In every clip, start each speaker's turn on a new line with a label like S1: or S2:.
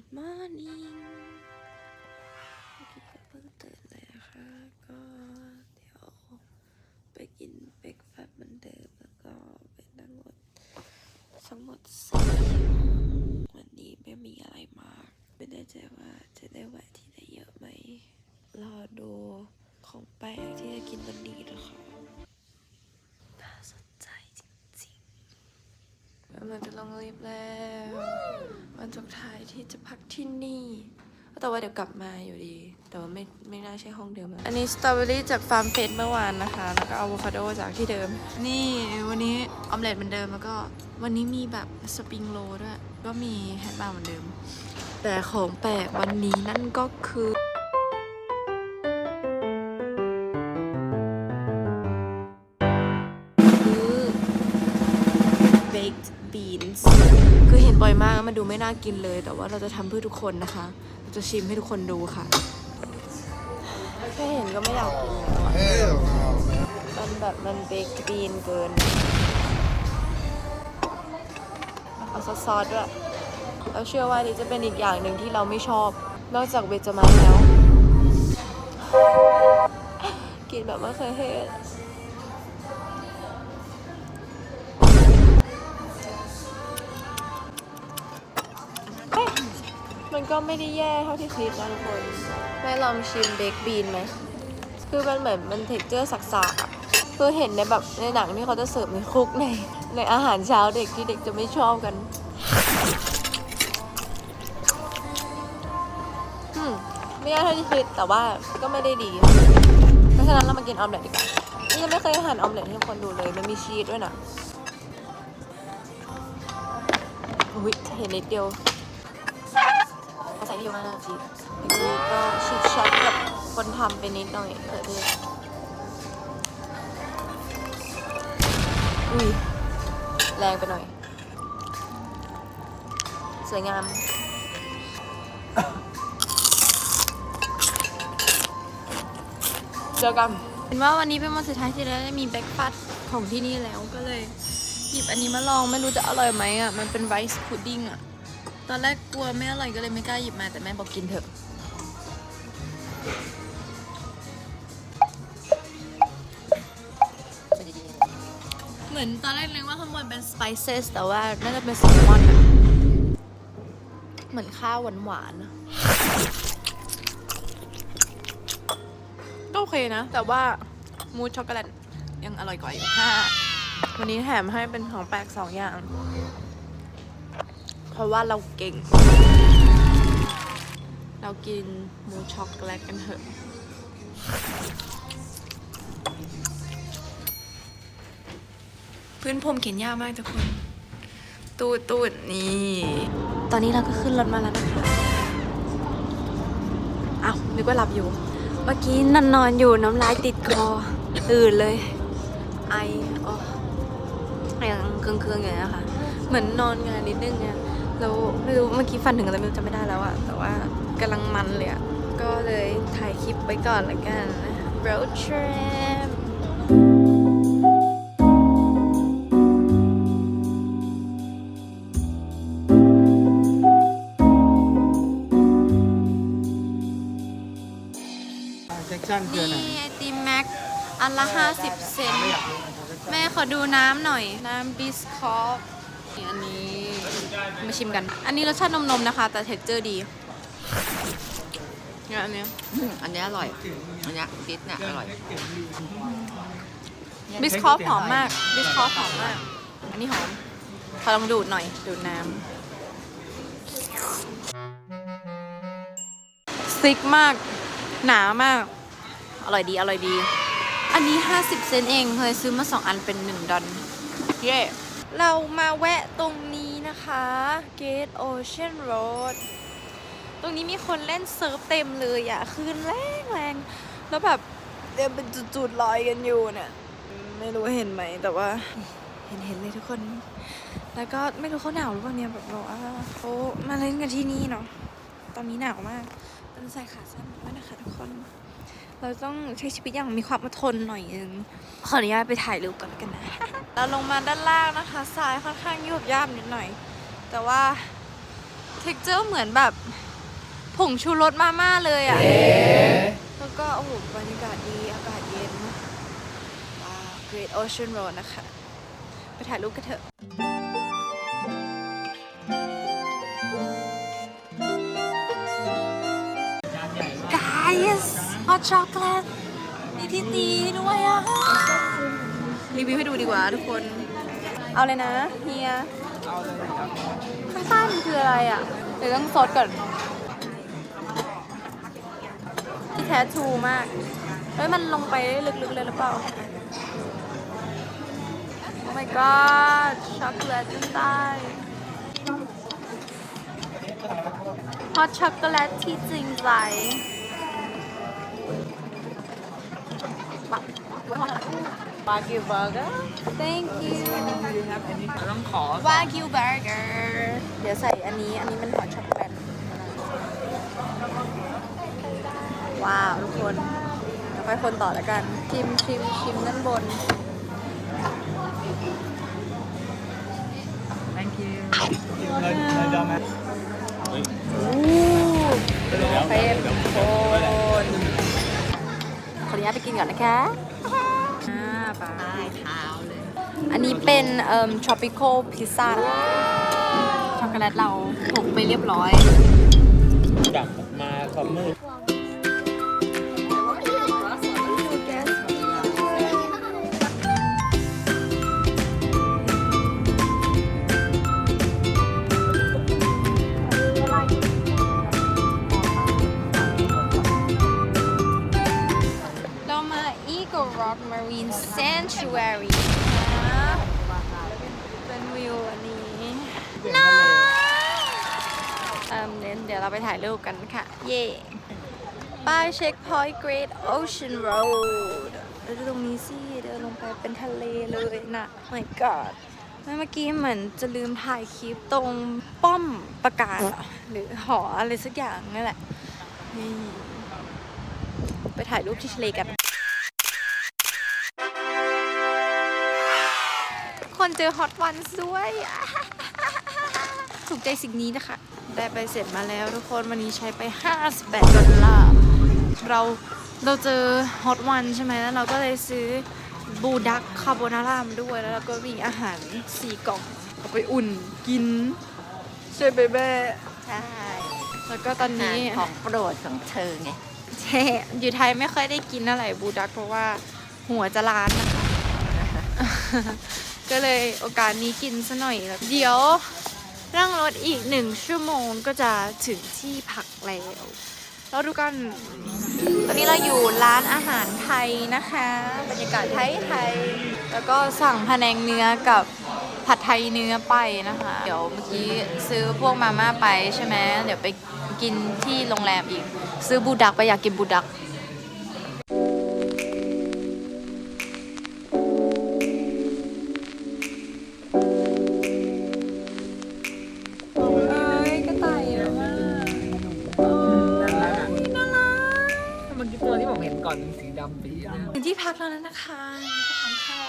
S1: Good morning เมื่อกี้ก็เพิ่งตื่นเลยนะคะ ก็เดี๋ยวไปกินเบรกฟาสต์เหมือนเดิมแล้วก็เป็นทั้งหมดทั้งหมดสี่วันนี้ไม่มีอะไรมาก ไม่แน่ใจว่าจะได้แวะที่ไหนเยอะไหม รอดูของแปลกที่จะกินวันนี้นะคะน่าสนใจจริงๆ กำลังจะลงลิฟต์แล้ว วันสุดท้ายที่จะพักที่นี่ แต่ว่าเดี๋ยวกลับมาอยู่ดี แต่ว่าไม่ไม่น่าใช่ห้องเดิมแล้วอันนี้สตรอเบอรี่จากฟาร์มเฟสเมื่อวานนะคะ แล้วก็อะโวคาโดจากที่เดิม นี่วันนี้ออมเล็ตเหมือนเดิมแล้วก็วันนี้มีแบบสปริงโรลด้วย ก็มีแฮมเบอร์เหมือนเดิม แต่ของแปลกวันนี้นั่นก็คือ baked beans คือเห็นบ่อยมากมันดูไม่น่ากินเลย แต่ว่าเราจะทำเพื่อทุกคนนะคะ เราจะชิมให้ทุกคนดูค่ะ แค่เห็นก็ไม่อยากกินแล้วอะ
S2: Hell no, man.
S1: มันแบบมัน baked bean เกิน เอาซอสๆด้วยเราเชื่อว่านี่จะเป็นอีกอย่างหนึ่งที่เราไม่ชอบ นอกจากเวจามันแล้ว กินแบบไม่เคยเห็น มันก็ไม่ได้แย่เท่าที่คิดนะทุกคนแม่ลองชิมเบคบีนไหม คือมันเหมือนมันเท็กเจอร์สักๆอะคือเห็นในแบบในหนังที่เขาจะเสิร์ฟในคุกในในอาหารเช้าเด็กที่เด็กจะไม่ชอบกันมไม่แย่เท่าที่คิดแต่ว่าก็ไม่ได้ดี เพราะฉะนั้นเรามากินออมเล็ตดีกว่า นี่ยังไม่เคยหั่นออมเล็ตให้คนดูเลย มันมีชีสด้วยนะอุ้ยเห็นนิดเดียว ใส่เดียวมากนะชีสอันนี้ก็ชิคชักกับคนทำไปนิดหน่อยเผื่อเทศอุ้ยแรงไปหน่อย สวยงามเจอกันเห็นว่าวันนี้เป็นวันสุดท้ายที่เราได้มีแบล็กฟาสของที่นี่แล้วก็เลย หยิบอันนี้มาลองไม่รู้จะอร่อยไหมอะ มันเป็นไรซ์พุดดิ้งอะ ตอนแรกกลัวไม่อร่อยก็เลยไม่กล้าหยิบมาแต่แม่บอกกินเถอะ เหมือนตอนแรกนึกว่าข้างบนเป็น spices แต่ว่าน่าจะเป็นแซลมอนอะเหมือนข้าวหวานๆก็โอเคนะ แต่ว่ามูสช็อกโกแลตยังอร่อยกว่าอยู่ห้าวันนี้แถมให้เป็นของแปลกสองอย่าง ราะว่าเราเก่ง เรากินมูช็อกโกแลตกันเถอะพื้นพรมเขียนยากมากทุกคน ตูดตูดนี่ ตอนนี้เราก็ขึ้นรถมาแล้วนะคะอ้าวนึกว่าหลับอยู่ เมื่อกี้นอนนอนอยู่น้ำลายติดคอ ตื่นเลย ไออ๋อยังเครื่องเครื่องๆอยู่นะคะเหมือนนอนงานนิดนึงเนี่ย แล้วไม่รู้เมื่อกี้ฟันถึงอะไรไม่รู้จำไม่ได้แล้วอะแต่ว่ากำลังมันเลยอะก็เลยถ่ายคลิปไว้ก่อนละกัน road trip
S2: เซ็กชั่นคือ
S1: นี่
S2: อะไร
S1: ไอติมแม็กอันละ 50 เซนต์แม่ขอดูน้ำหน่อย น้ำบิสคอฟนี่ อันนี้มาชิมกัน อันนี้รสชาตินมๆนะคะ แต่เท็กเจอร์ดีเนี่ยอันเนี้ย
S3: อืมอันนี้อร่อย อันนี้บิสเนี่ยอร่อย
S1: บิสคอฟหอมมาก บิสคอฟหอมมาก อันนี้หอม ขอลองดูดหน่อย ดูดน้ำซิกมาก หนามาก อร่อยดี อร่อยดี อันนี้ 50 เซนต์เอง เคยซื้อมา 2 อันเป็น 1 ดอลเย่ เรามาแวะตรงนี้นะคะ Gate Ocean Road ตรงนี้มีคนเล่นเซิร์ฟเต็มเลยอะคลืนแรงแรงแล้วแบบเดินเป็นจุดๆลอยกันอยู่เนี่ยไม่รู้เห็นไหมแต่ว่าเห็นเห็นเลยทุกคน แล้วก็ไม่รู้เขาหนาวหรือเปล่าเนี่ยแบบบอกว่าเขามาเล่นกันที่นี่เนาะตอนนี้หนาวมากต้องใส่ขาสั้นด้วยนะคะทุกคน เราต้องใช้ชีวิตอย่างมีความอดทนหน่อยนึงขออนุญาตไปถ่ายรูปก่อนกันนะ เราลงมาด้านล่างนะคะทรายค่อนข้างยุบย่ำนิดหน่อย แต่ว่าเท็กเจอร์เหมือนแบบผงชูรสมาม่าเลยอะ แล้วก็โอ้โหบรรยากาศดีอากาศเย็นว้าว Great Ocean Road นะคะ ไปถ่ายรูปกันเถอะ hot chocolate มีที่ตีด้วยอะ รีวิวให้ดูดีกว่าทุกคน เอาเลยนะเฮียข้างใต้มันคืออะไรอะ เดี๋ยวต้องซดก่อนที่แท้ทูมาก เฮ้ย มันลงไปลึกๆเลยหรือเปล่า Oh my god ช็อกโกแลตข้างใต้ฮอตช็อกโกแลตที่จริงใจ วากิวเบอร์เกอร์ thank you
S2: ต้องขอ
S1: วากิวเบอร์เกอร์เดี๋ยวใส่อันนี้อันนี้มันฮอตช็อกโกแลตว้าวทุกคนเดี๋ยวค่อยคนต่อแล้วกันชิมชิมชิมด้านบน
S2: thank you เลยเลยดอมไหม
S1: เฟรมโค นขออนุญาตไปกินก่อนนะคะอ่าไป
S3: ใต้เท้าเลย
S1: อันนี้เป็นเอ่อ tropical pizza นะคะช็อกโกแลตเราหกไปเรียบร้อย
S2: กลับมาความมืด
S1: เร เอิ่มเดี๋ยวเดี๋ยวเราไปถ่ายรูปกันค่ะ เย่ป้ายเช็คพอยต์ Great Ocean Road แล้วดูตรงนี้สิเดินลงไปเป็นทะเลเลยนะ my god เมื่อกี้เหมือนจะลืมถ่ายคลิปตรงป้อมประกาศหรือหออะไรสักอย่างนั่นแหละนี่ไปถ่ายรูปที่ทะเลกัน คนเจอฮอตวันด้วย ถูกใจสิ่งนี้นะคะ ได้ไปเสร็จมาแล้วทุกคนวันนี้ใช้ไป 58 ดอลลาร์ เราเราเจอฮอตวันใช่ไหมแล้วเราก็เลยซื้อบูดักคาโบนาร่ามาด้วย แล้วเราก็มีอาหารสี่กล่องเอาไปอุ่นกินใช่ไหมแม่
S3: ใช่
S1: แล้วก็ตอนนี้
S3: ของโปรดของเธอไง
S1: ใช่อยู่ไทยไม่ค่อยได้กินอะไรบูดัก เพราะว่าหัวจะล้านนะคะก็เลยโอกาสนี้กินซะหน่อยแล้วเดี๋ยว นั่งรถอีกหนึ่งชั่วโมงก็จะถึงที่พักแล้วเราดูกัน ตอนนี้เราอยู่ร้านอาหารไทยนะคะ บรรยากาศไทยไทยๆแล้วก็สั่งพะแนงเนื้อกับผัดไทยเนื้อไปนะคะ เดี๋ยวเมื่อกี้ซื้อพวกมาม่าไปใช่ไหมเดี๋ยวไปกินที่โรงแรมอีก ซื้อบูดักไปอยากกินบูดัก ตั
S2: วที่ผมเห็นก่อนเป็นสีดำปีเนี่ย
S1: ถึงที่พักแล้วนะคะมีก็ทานข้าว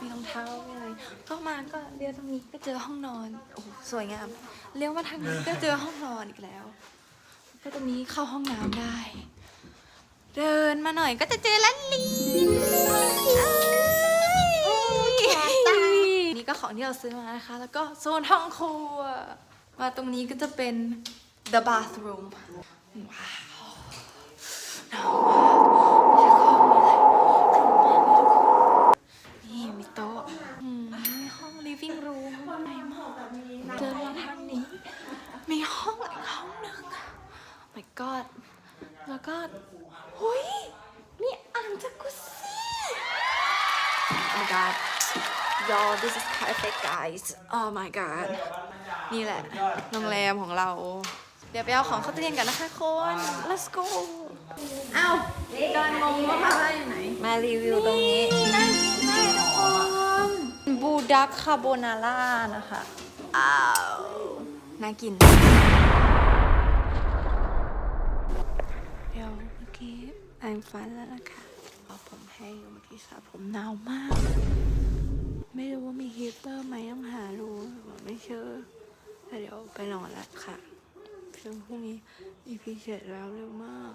S1: มีรองเท้ามีอะไรเข้ามาก็เลี้ยวตรงนี้ก็เจอห้องนอนโอ้โหสวยงามเลี้ยวมาทางนี้ก็เจอห้องนอนอีกแล้ว ก็ตรงนี้เข้าห้องน้ำได้ เดินมาหน่อยก็จะเจอลันลีนี่ก็ของที่เราซื้อมานะคะ แล้วก็โซนห้องครัว มาตรงนี้ก็จะเป็น the bathroom ว้าว นาวมากนี่มีโต๊ะอืมมีห้อง living room ใหญ่มากเดินมาทางนี้ มีห้องอีกห้องหนึ่ง my god แล้วก็หุยมีอ่างจักรุซี่ oh my god y'all this is perfect guys oh my god นี่แหละโรงแรมของเรา เดี๋ยวไปเอาของเข้าตู้เย็นกันนะคะคน let's go เอ้าเดินงงว่ามาได้อยู่ไหน
S3: มารีวิวตรงนี้
S1: น่ากินมากทุกคนบูดักคาโบนาร่านะคะอ้าวน่ากิน เดี๋ยวเมื่อกี้แองฟันแล้วนะคะเอาผมให้อยู่เมื่อกี้สระผมหนาวมาก ไม่รู้ว่ามีฮีตเตอร์ไหมต้องหารู้ไม่เชื่อแต่เดี๋ยวไปนอนแล้วค่ะ จนพรุ่งนี้อีพีเจ็ดแล้วเร็วมาก